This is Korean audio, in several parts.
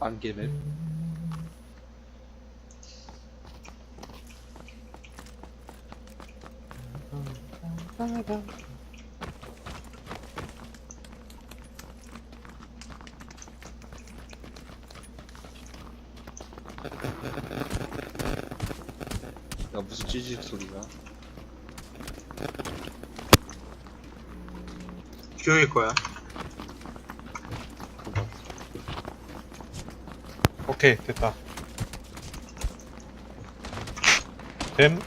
안개맵 야 무슨 찌직 소리야 기억일 거야. 그거 오케이 됐다 됨?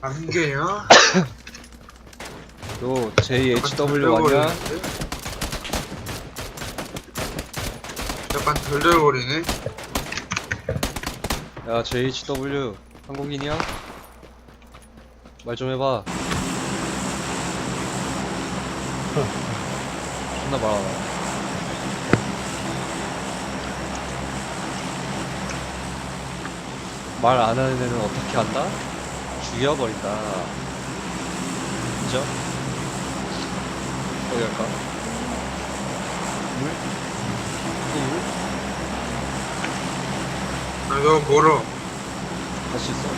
안개야? 너 JHW 아니야? 약간 덜덜거리네. 야 JHW 한국인이야? 말 좀 해봐 존나 말하나 말안 하는 애는 어떻게 한다? 죽여버린다 인정? 어디 갈까? 물? 또 물? 아, 너무 멀어. 갈수 있어?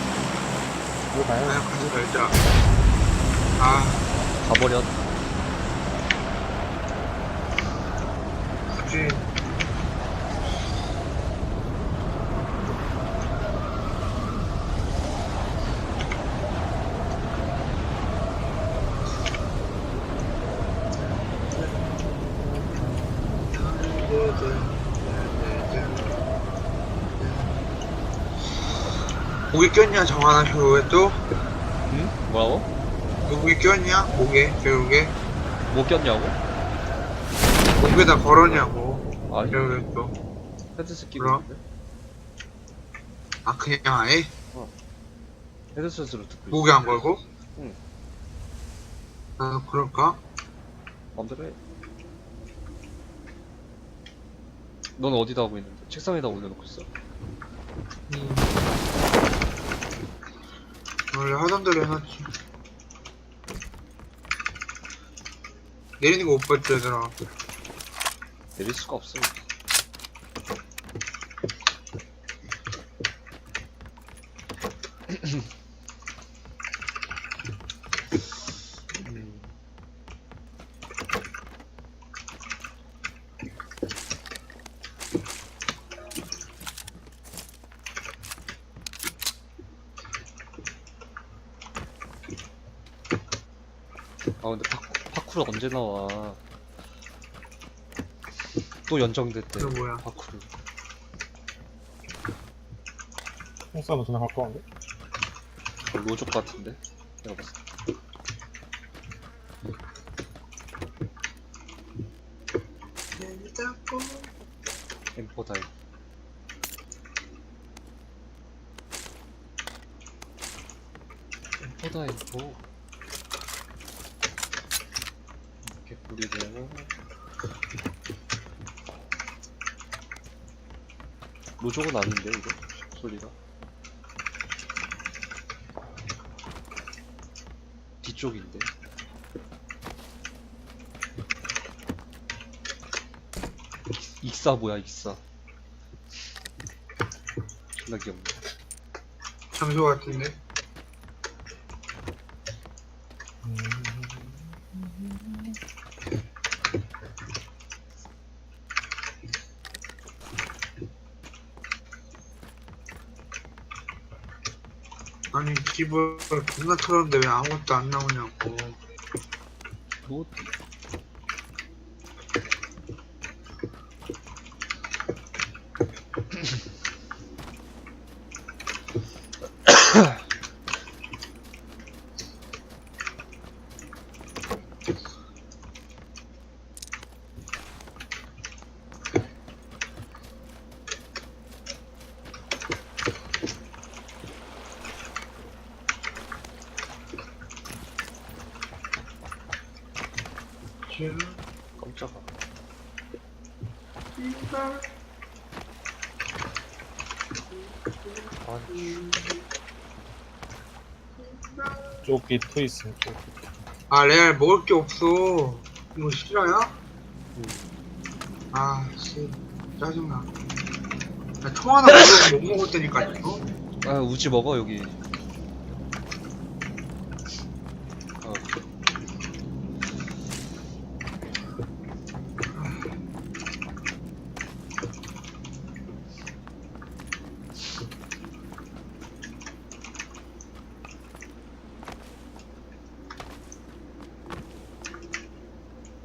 이거 봐요 그냥 가지 말자. 아, 가버렸 굳이. 목에 꼈냐 정하나 결국에 또? 응? 뭐라고? 너 목에 꼈냐? 목에 결국에 못 꼈냐고? 목에다 걸었냐고 아니 결국에 또? 헤드셋 끼고 그럼? 있는데? 아 그냥 아예 헤드셋으로 듣고 있어 목에 안 걸고? 응. 나도 그럴까? 맘대로 해. 넌 어디다 하고 있는데? 책상에다 올려놓고 있어? 원래 하던 대로 해놨지 내리는 거 못 봤지 얘들아 내릴 수가. 음, 아 근데 파쿠, 파쿠르 언제 나와? 또 연정됐대. 그게 뭐야? 파쿠르. 홍사는 왔는데 그 로족 같은데? 내가 봤을 때. 엠포 다이. 엠포다 엠포. 이렇게 뿌리되고. 로족은 아닌데 이거 소리가. 뒤쪽인데. 익사 뭐야 익사. 존나 귀엽네. 장소 같은데? 아니 집을 존나 털었는데 왜 아무것도 안 나오냐고. 뭐 깜짝아. 아니 쪽이 트이스 쪽이 아 레알 먹을 게 없어 이거 실화야? 응. 아씨 짜증나 나총 하나 먹으면 못 먹을 테니까요 아 우지 먹어 여기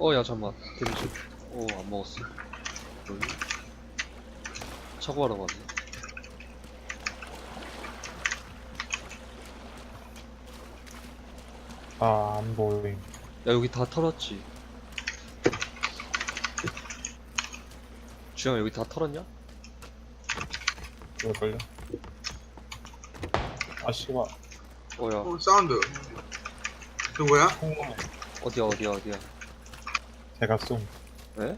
어야 잠만 데미지 어안 먹었어 뭘 차고 하러 갔네 아, 안 보임. 야 여기 다 털었지 주영 여기 다 털었냐? 이걸걸요? 아, 씨발. 어야 어 사운드 누구야? 통로네. 어디야 어디야 어디야 제가 쏨. 에?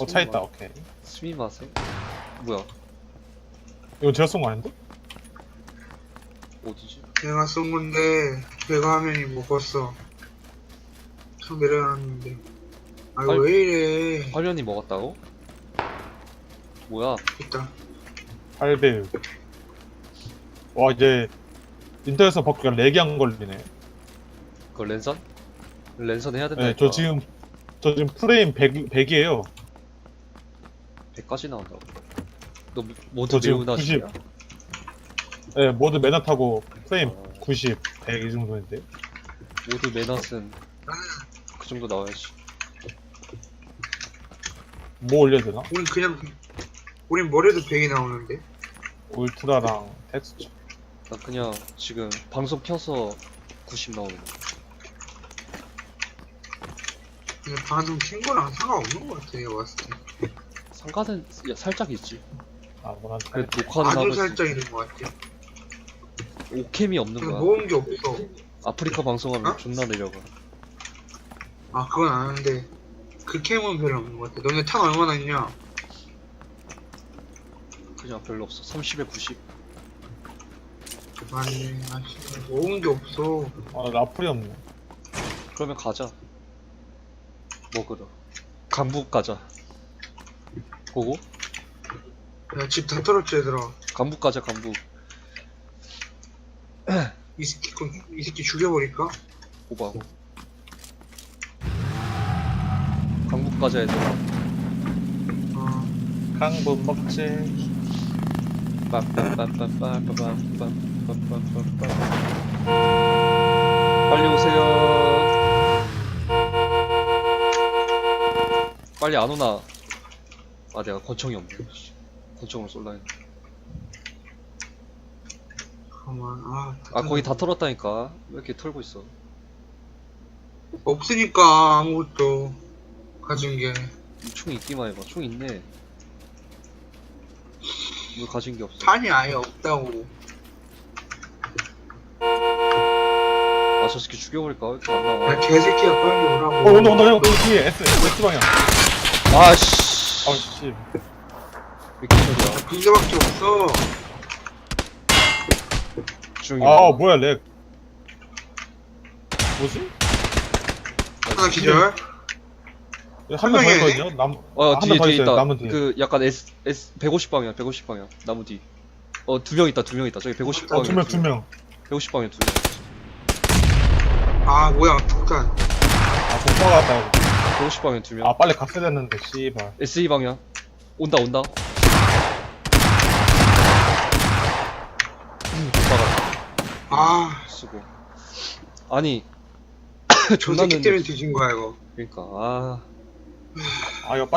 어, 차 있다, 오케이. 스미마세? 뭐야 이거 제가 쏜거 아닌데? 어디지? 내가 쏜 건데 배가 화면이 먹었어 총 내려놨는데 아 이거 아니- 왜 이래 화면이 먹었다고? 뭐야 있다 8배율. 와, 이제, 인터넷에서 바꾸니까 렉이 안 걸리네. 그거 랜선? 랜선 해야 된다 네, 저 지금, 저 지금 프레임 100, 100이에요. 100까지 나온다고 너 모두 저 지금 매우 나시냐? 네, 모두 매너 타고 프레임 어, 90, 100 이 정도인데. 모두 매너스는 그 정도 나와야지 뭐 올려야 되나? 우린 그냥 우린 머리도 100이 나오는데 울트라랑 텍스처. 나 그냥 지금 방송 켜서 90 나오는 거 방송 킨 거랑 상관없는 것 같아 내가 봤을 때. 상관은 야, 살짝 있지. 아, 뭐란 그래 녹화는 하고 아주 살짝 있는 것 같아 오캠이 없는 그냥 거야. 모은 게 없어. 아프리카 방송하면 어? 존나 내려가. 아 그건 아는데. 그 캠은 별로 없는 것 같아. 너네 탄 얼마나 있냐? 그냥 별로 없어. 30에 90 아니 아씨 모은 게 없어. 아, 라플이 없네. 그러면 가자 먹으러 강북 가자 보고 야 집 다 털었지 얘들아 강북 가자 강북 이 새끼 거- 이 새끼 죽여버릴까? 고바고 강북 가자 얘들아 아 강분 먹지. 빰빰빰빰빰빰빰빰빰빰빰 빨리 오세요 빨리 안 오나. 아 내가 권총이 없네. 씨. 권총을 쏠라 했네. 잠깐만. 아, 아 거의 다 털었다니까. 왜 이렇게 털고 있어? 없으니까 아무것도 가진 게. 총 있기만 해봐. 총 있네. 왜 가진 게 없어. 탄이 아예 없다고 아저 새끼 죽여버릴까 왜 이렇게 안 나와 야 개새끼야 빨리 오라고 어, 온다, 온다, 형. 그 뒤에 S, S 방향. 아씨 아, 씨. 왜 이렇게 소리야 군대밖에 없어 주영이 아, 뭐야, 렉. 뭐지? 하나 기절 한 명더 명이네? 있거든요? 남, 어한 뒤에 명더 뒤에 있어요, 있다 남은 뒤에. 그 약간 S S 150 방향 150 방향 나무 뒤 어 두 명 있다 두 명 있다 저기 150 방향 어, 두 명, 두 명. 150 방향 두 명 아 뭐야. 폭탄 아, 공포가 왔다. 150 방향 두명. 아, 빨리 갔어야 됐는데, 씨발. SE 방향. 온다 온다. 음 좋다 아. 쓰고. 아니 저 존나 새끼 늦네 때문에 뒤진 거야 이거. 그러니까 아. 아, 이거